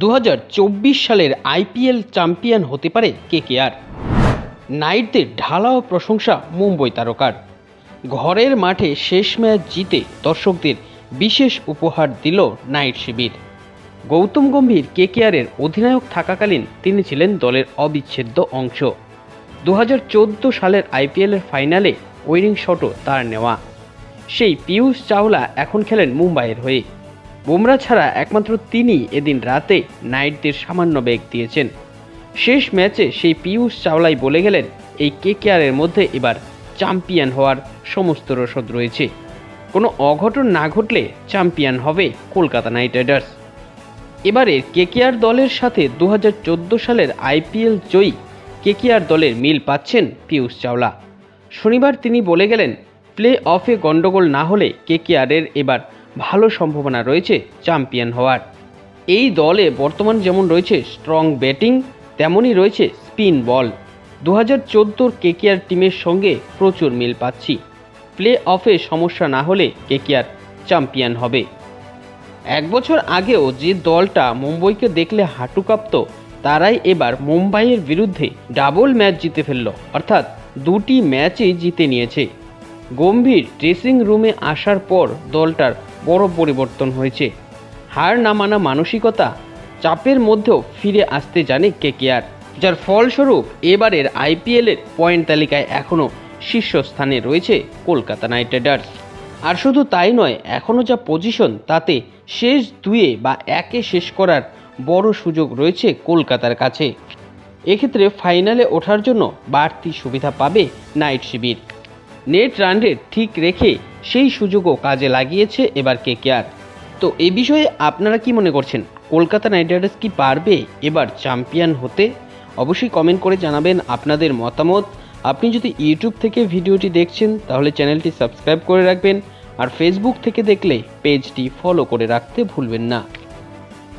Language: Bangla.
দু হাজার চব্বিশ সালের আইপিএল চ্যাম্পিয়ন হতে পারে কেকেআর। নাইটদের ঢালাও প্রশংসা মুম্বই তারকার। ঘরের মাঠে শেষ ম্যাচ জিতে দর্শকদের বিশেষ উপহার দিল নাইট শিবির। গৌতম গম্ভীর কেকেআরের অধিনায়ক থাকাকালীন তিনি ছিলেন দলের অবিচ্ছেদ্য অংশ। দু হাজার চোদ্দ সালের আইপিএলের ফাইনালে উইনিং শটও তার নেওয়া। সেই পিয়ুষ চাওলা এখন খেলেন মুম্বাইয়ের হয়ে। বুমরা ছাড়া একমাত্র তিনি এদিন রাতে নাইটদের সামান্য বেগ দিয়েছেন। শেষ ম্যাচে সেই পিয়ুষ চাওলাই বলে গেলেন, এই কেকেআরের মধ্যে এবার চ্যাম্পিয়ন হওয়ার সমস্ত রসদ রয়েছে। কোনো অঘটন না ঘটলে চ্যাম্পিয়ন হবে কলকাতা নাইট রাইডার্স। এবারে কেকেআর দলের সাথে দু হাজার চোদ্দ সালের আইপিএল জয়ী কেকেআর দলের মিল পাচ্ছেন পিয়ুষ চাওলা। শনিবার তিনি বলে গেলেন প্লে অফে গন্ডগোল না হলে কেকেআরের এবার ভালো সম্ভাবনা রয়েছে চ্যাম্পিয়ন হওয়ার। এই দলে বর্তমান যেমন রয়েছে স্ট্রং ব্যাটিং তেমনই রয়েছে স্পিন বল দু হাজার চোদ্দোর কেকেআর টিমের সঙ্গে প্রচুর মিল পাচ্ছি। প্লে অফে সমস্যা না হলে কেকেআর চ্যাম্পিয়ন হবে। এক বছর আগেও যে দলটা মুম্বইকে দেখলে হাঁটু কাঁপত, তারাই এবার মুম্বাইয়ের বিরুদ্ধে ডাবল ম্যাচ জিতে ফেলল, অর্থাৎ দুটি ম্যাচই জিতে নিয়েছে। গম্ভীর ড্রেসিং রুমে আসার পর দলটার বড় পরিবর্তন হয়েছে। হার না মানা মানসিকতা চাপের মধ্যেও ফিরে আসতে জানে কেকেআর, যার ফলস্বরূপ এবারের আইপিএলের পয়েন্ট তালিকায় এখনও শীর্ষস্থানে রয়েছে কলকাতা নাইট রাইডার্স। আর শুধু তাই নয়, এখনও যা পজিশন তাতে শেষ দুয়ে বা একে শেষ করার বড় সুযোগ রয়েছে কলকাতার কাছে। এক্ষেত্রে ফাইনালে ওঠার জন্য বাড়তি সুবিধা পাবে নাইট শিবির। নেট রান রেট ঠিক রেখে সেই সুযোগও কাজে লাগিয়েছে এবার কেকেআর তো এ বিষয়ে আপনারা কি মনে করছেন? কলকাতা নাইট রাইডার্স কি পারবে এবার চ্যাম্পিয়ন হতে? অবশ্যই কমেন্ট করে জানাবেন আপনাদের মতামত। আপনি যদি ইউটিউব থেকে ভিডিওটি দেখছেন, তাহলে চ্যানেলটি সাবস্ক্রাইব করে রাখবেন। আর ফেসবুক থেকে দেখলে পেজটি ফলো করে রাখতে ভুলবেন না।